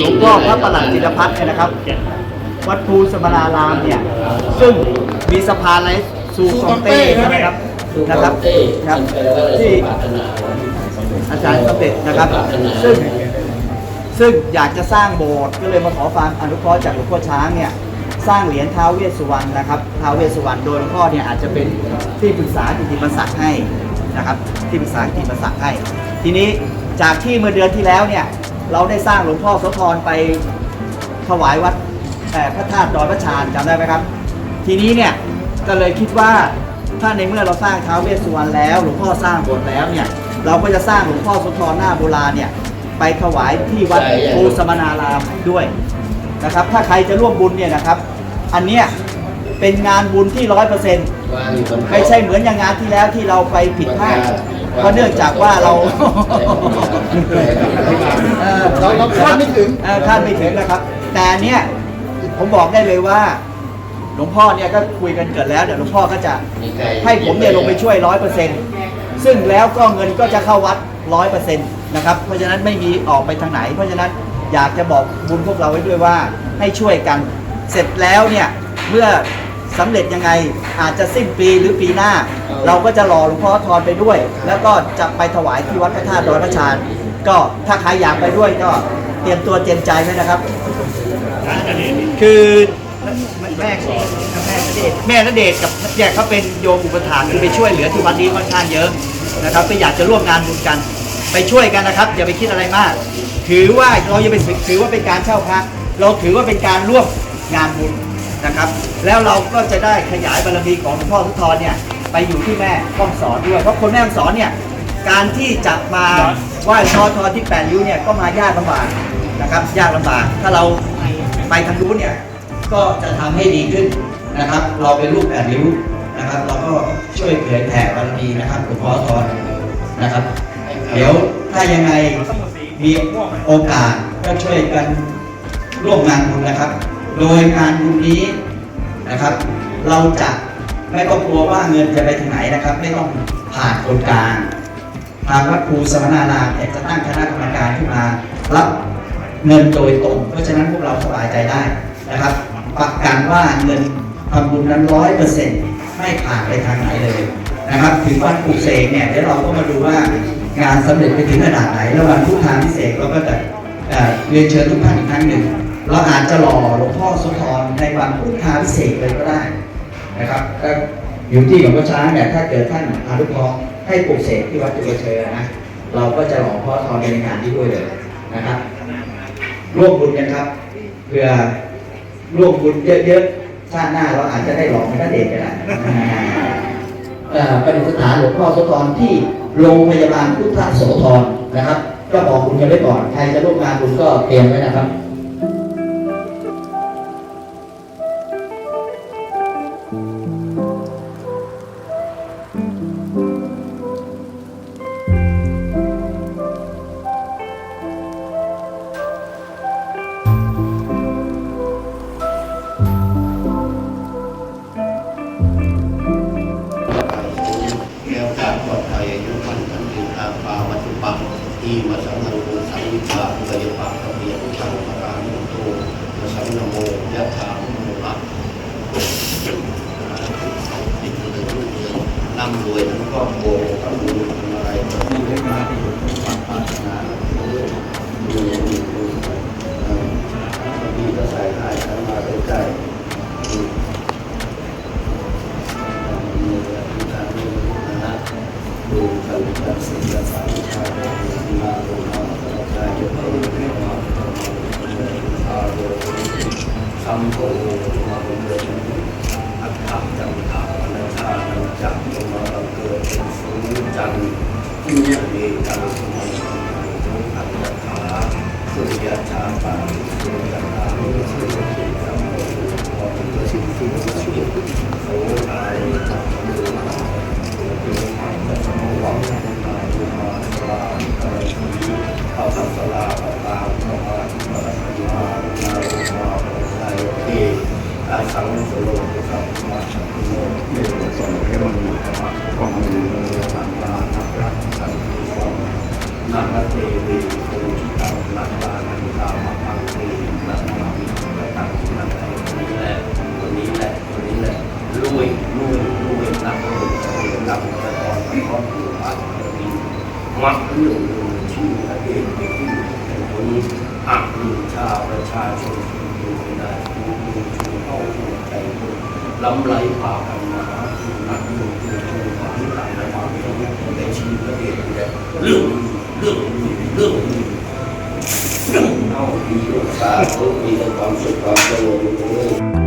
หลวงพ่อพระประหลัดจิรพัฒน์เนี่ยนะครับ วัดภูสมณารามเนี่ย ซึ่งมีสะพานอะไรซูคองเต้ใช่ไหมครับนะครับครับที่อาจารย์สมเด็จนะครับ ซึ่งซึ่งอยากจะสร้างโบสถ์ก็เลยมาขอฟังอนุเคราะห์จากหลวงพ่อช้างเนี่ยสร้างเหรียญท้าวเวสสุวรรณนะครับท้าวเวสสุวรรณโดยหลวงพ่อเนี่ยอาจจะเป็นที่ปรึกษากิติมศักดิ์ให้นะครับที่ปรึกษากิติมศักดิ์ให้ ทีนี้จากที่เมื่อเดือนที่แล้วเนี่ย เราได้สร้างหลวงพ่อโสธรไปถวายวัดเอ่อพระธาตุดอยพระชานจำได้ไหมครับ ทีนี้เนี่ยก็เลยคิดว่าถ้าในเมื่อเราสร้างท้าวเวสสุวรรณแล้วหลวงพ่อสร้างโบสถ์แล้วเนี่ยเราก็จะสร้างหลวงพ่อโสธรหน้าโบราณเนี่ยไปถวายที่วัดภูสมณารามด้วยนะครับ ถ้าใครจะร่วมบุญเนี่ยนะครับ อันเนี้ยเป็นงานบุญที่ร้อยเปอร์เซ็นต์วางอยู่บนโต๊ะไม่ใช่เหมือนอย่างงานที่แล้วที่เราไปผิดพลาด เพราะเนื่องจากว่าเรา เออเราเราคาดไม่ถึง เออคาดไม่ถึงนะครับ แต่อันเนี้ยผมบอกได้เลยว่า หลวงพ่อเนี่ยก็คุยกันเกิดแล้วเดี๋ยวหลวงพ่อก็จะมีใครให้ผมเนี่ยลงไปช่วยร้อยเปอร์เซ็นต์ซึ่งแล้วก็เงินก็จะเข้าวัดร้อยเปอร์เซ็นต์นะครับเพราะฉะนั้นไม่มีออกไปทางไหน เพราะฉะนั้นอยากจะบอกบุญพวกเราไว้ด้วยว่าให้ช่วยกัน เสร็จแล้วเนี่ยเมื่อ สำเร็จยังไงอาจจะสิ้นปีหรือปีหน้า เราก็จะรอหลวงพ่อทอนไปด้วย แล้วก็จะไปถวายที่วัดพระธาตุดอยพระชานก็ถ้าใครอยากไปด้วยก็เตรียมตัวเตรียมใจไว้นะครับ คือแม่แม่ณเดชน์แม่ณเดชน์กับเนี่ยเขาเป็นโยมอุปถากคือไปช่วยเหลือที่วัดนี้ค่อนข้างเยอะนะครับก็อยากจะร่วมงานบุญกัน ไปช่วยกันนะครับ อย่าไปคิดอะไรมาก ถือว่าเราอย่าไปถือว่าเป็นการเช่าพระเราถือว่าเป็นการร่วมงานบุญ นะครับ แล้วเราก็จะได้ขยายบารมีของหลวงพ่อทุทธรเนี่ยไปอยู่ที่แม่ก้องสอนด้วย เพราะคนแม่ก้องสอนเนี่ยการที่จะมาไหว้ชอทอที่แปดริ้วเนี่ยก็มายากลำบากนะครับ ยากลำบาก ถ้าเราไปทางนู้นเนี่ยก็จะทำให้ดีขึ้นนะครับ เราเป็นลูกแปดริ้วนะครับ เราก็ช่วยเผยแผ่บารมีนะครับหลวงพ่อทอนนะครับ เดี๋ยวถ้ายังไงมีโอกาสก็ช่วยกันร่วมงานบุญนะครับ โดยงานบุญนี้นะครับ เราจะไม่ต้องกลัวว่าเงินจะไปถึงไหนนะครับ ไม่ต้องผ่านคนกลางทางวัดภูสมณารามเนี่ยจะตั้งคณะกรรมการขึ้นมารับเงินโดยตรง เพราะฉะนั้นพวกเราสบายใจได้นะครับประกันว่าเงินทำบุญนั้นร้อยเปอร์เซ็นต์ไม่ผ่านไปทางไหนเลยนะครับ ถึงวันปลูกเสกเนี่ยเดี๋ยวเราก็มาดูว่างานสำเร็จไปถึงขนาดไหน แล้ววันพุทธาพิเศษเราก็จะเอ่อเรียนเชิญทุกท่านอีกครั้งหนึ่ง เราอาจจะหล่อหลวงพ่อโสุธรในวันพุทธาพิเศษเลยก็ได้นะครับก็อยู่ที่หลวงพ่อช้างเนี่ยถ้าเกิดท่านอนุเครให้ปลูกเสกที่วัดจุลเชยนะเราก็จะหล่อพ่อทองในงานที่ด้วยเลยนะครับ ร่วมบุญกันครับเพื่อร่วมบุญเยอะๆชาติหน้าเราอาจจะได้หล่อไม่ได้เด็กก็ได้เประดิษฐานหลวงพ่อโสธรที่โรงพยาบาลพุทธโสธรนะครับ ก็บอกบุญกันไว้ก่อนใครจะร่วมงานบุญก็เตรียมไว้นะครับ ทันติทางปาวัตถุปังอีมาสังฆสังวิชาเพื่อยปังกเบียพุทธังปรานุโตมาสังนโม รวยทั้งครอบครัวทั้งบุญทั้งอะไรทั้งมีเวลาที่อยู่ความปรารถนาดูอย่างนี้ดูเอ่อที่ก็ใส่ให้ทั้งมาใกล้ดูกันกันสิ่งที่สามชาติมาลงมาพระชายโยมมาอาโยสัมโภมาบุญเดิ ที่ยเอักลือชาประชาชนดูไม่ได้ดูดูชูเข้าหูใจล้ำไหลผ่ากันมาอักลือดูชูความต่างระวังในชีวิตประเทศเนี่แหละเรื่องเรื่องเรื่องเอาดีรักาเขามีแต่ความสุขความเจริญ